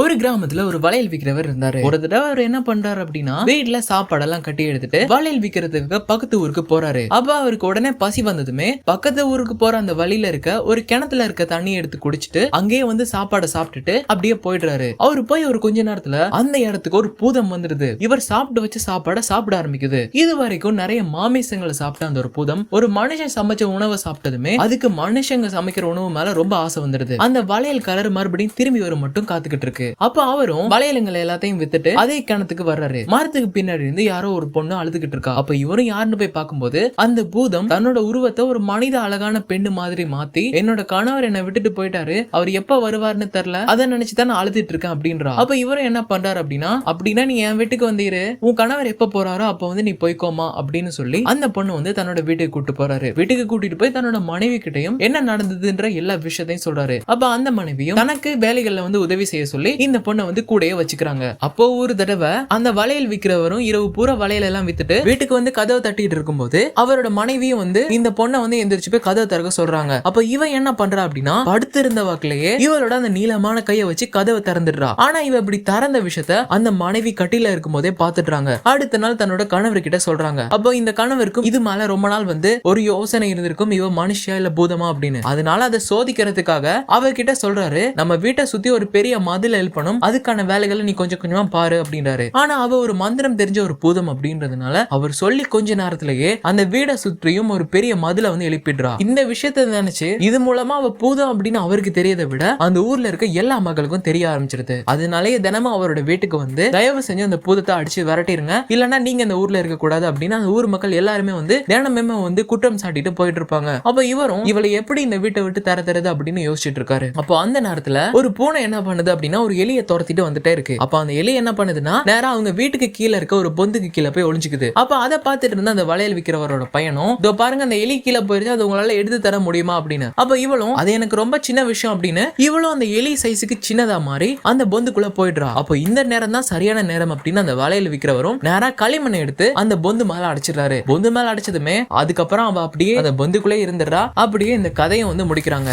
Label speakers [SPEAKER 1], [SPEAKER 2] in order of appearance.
[SPEAKER 1] ஒரு கிராமத்துல ஒரு வளையல் விக்கிறவர் இருந்தாரு. ஒரு தடவை அவர் என்ன பண்றாரு அப்படின்னா வீட்டுல சாப்பாடெல்லாம் கட்டி எடுத்துட்டு வளையல் விக்கிறதுக்கு பக்கத்து ஊருக்கு போறாரு. அப்ப அவருக்கு உடனே பசி வந்ததுமே பக்கத்து ஊருக்கு போற அந்த வழியில இருக்க ஒரு கிணத்துல இருக்க தண்ணி எடுத்து குடிச்சிட்டு அங்கேயே வந்து சாப்பாடை சாப்பிட்டுட்டு அப்படியே போயிடுறாரு. அவர் போய் ஒரு கொஞ்ச நேரத்துல அந்த இடத்துக்கு ஒரு பூதம் வந்துடுது. இவர் சாப்பிட்டு வச்ச சாப்பாடை சாப்பிட ஆரம்பிக்குது. இது வரைக்கும் நிறைய மாமிசங்களை சாப்பிட்ட அந்த ஒரு பூதம் ஒரு மனுஷன் சமைச்ச உணவை சாப்பிட்டதுமே அதுக்கு மனுஷங்க சமைக்கிற உணவு மேல ரொம்ப ஆசை வந்துருது அந்த வளையல் கலர் மறுபடியும் திரும்பி வர மட்டும் காத்துக்கிட்டு இருக்கு. அப்ப அவரும் வளையலுங்களை எல்லாத்தையும் வித்துட்டு அதே கிணத்துக்கு வர்றாரு. மரத்துக்கு பின்னாடி இருந்து யாரோ ஒரு பொண்ணு அழுதுகிட்டு இருக்கா. அப்ப இவரும் யாருன்னு போய் பார்க்கும்போது அந்த பூதம் தன்னோட உருவத்தை ஒரு மனித அழகான பெண்ணு மாதிரி மாத்தி என்னோட கணவர் என்னை விட்டுட்டு போயிட்டாரு. அவர் எப்ப வருவார்னு தெரியல. அதை நினைச்சுதான் நான் அழுதுட்டு இருக்கேன் அப்படின்றா. அப்ப இவரும் என்ன பண்றாரு அப்படின்னா அப்படின்னா நீ என் வீட்டுக்கு வந்தீரு உன் கணவர் எப்ப போறாரோ அப்ப வந்து நீ போய்க்கோமா அப்படின்னு சொல்லி அந்த பொண்ணு வந்து தன்னோட வீட்டுக்கு கூட்டு போறாரு. வீட்டுக்கு கூட்டிட்டு போய் தன்னோட மனைவி கிட்டயும் என்ன நடந்ததுன்ற எல்லா விஷயத்தையும் சொல்றாரு. அப்ப அந்த மனைவியும் தனக்கு வேலைகள்ல வந்து உதவி செய்ய சொல்லி இந்த பொண்ணை வந்து கூடயே வச்சுக்கிறாங்க. அப்போ ஒரு தடவை அந்த வளையல் விக்கிறவரும் இரவு பூரா வளையல் எல்லாம் வித்துட்டு வீட்டுக்கு வந்து கதவை தட்டிட்டு இருக்கும்போது அவரோட மனைவியும் வந்து இந்த பொண்ணை வந்து எந்திரிச்சு போய் கதவை திறக்க சொல்றாங்க. அப்ப இவன் என்ன பண்றா அப்படின்னா படுத்திருந்த வாக்கிலேயே இவளோட அந்த நீளமான கையை வச்சு கதவை திறந்துடுறா. ஆனா இவ இப்படி திறந்த விஷயத்த அந்த மனைவி கட்டில இருக்கும் போதே பாத்துடுறாங்க அடுத்த நாள் தன்னோட கணவர் கிட்ட சொல்றாங்க. அப்போ இந்த கணவருக்கும் இது மேல ரொம்ப நாள் வந்து ஒரு யோசனை இருந்திருக்கும் இவ மனுஷியா இல்ல பூதமா அப்படின்னு. அதனால அதை சோதிக்கிறதுக்காக அவர்கிட்ட சொல்றாரு நம்ம வீட்டை சுத்தி ஒரு பெரிய மதில் ஹெல்ப் பண்ணும். அதுக்கான வேலைகளை நீ கொஞ்சம் கொஞ்சமா பாரு அப்படின்றாரு. ஆனா அவ ஒரு மந்திரம் தெரிஞ்ச ஒரு பூதம் அப்படின்றதுனால அவர் சொல்லி கொஞ்ச நேரத்திலேயே அந்த வீடை சுற்றியும் ஒரு பெரிய மதுல வந்து எழுப்பிடுறா. இந்த விஷயத்த நினைச்சு இது மூலமா அவ பூதம் அப்படின்னு அவருக்கு தெரியதை விட அந்த ஊர்ல இருக்க எல்லா மக்களுக்கும் தெரிய ஆரம்பிச்சிருது. அதனாலயே தினமும் அவரோட வீட்டுக்கு வந்து தயவு செஞ்சு அந்த பூதத்தை அடிச்சு விரட்டிருங்க. இல்லைன்னா நீங்க இந்த ஊர்ல இருக்க கூடாது அப்படின்னு அந்த ஊர் மக்கள் எல்லாருமே வந்து தினமே வந்து குற்றம் சாட்டிட்டு போயிட்டு இருப்பாங்க அப்ப இவரும் இவளை எப்படி இந்த வீட்டை விட்டு தர தருது அப்படின்னு யோசிச்சுட்டு இருக்காரு. அப்போ அந்த நேரத்துல ஒரு பூனை என்ன பண்ணுது அப்படின்னா ஒரு எலியை துரத்திட்டு வந்துட்டே இருக்கு. அப்ப அந்த எலி என்ன பண்ணுதுன்னா நேரா அவங்க வீட்டுக்கு கீழே இருக்க ஒரு பொந்துக்கு கீழே போய் ஒளிஞ்சுக்குது. அப்ப அதை பார்த்துட்டு இருந்த அந்த வளையல் விற்கிறவரோட பையனும் இதோ பாருங்க அந்த எலி கீழே போயிருச்சு அது உங்களால எடுத்து தர முடியுமா? அப்படின்னு. அப்ப இவளும் அது எனக்கு ரொம்ப சின்ன விஷயம் அப்படின்னு இவளும் அந்த எலி சைஸுக்கு சின்னதா மாறி அந்த பொந்துக்குள்ள போயிடுறா. அப்போ இந்த நேரம் தான் சரியான நேரம் அப்படின்னு அந்த வளையல் விற்கிறவரும் நேரா களிமண்ணை எடுத்து அந்த பொந்து மேல அடிச்சிடுறாரு. பொந்து மேல அடிச்சதுமே அதுக்கப்புறம் அவ அப்படியே அந்த பொந்துக்குள்ளே இருந்துடுறா. அப்படியே இந்த கதையை வந்து முடிக்கிறாங்க.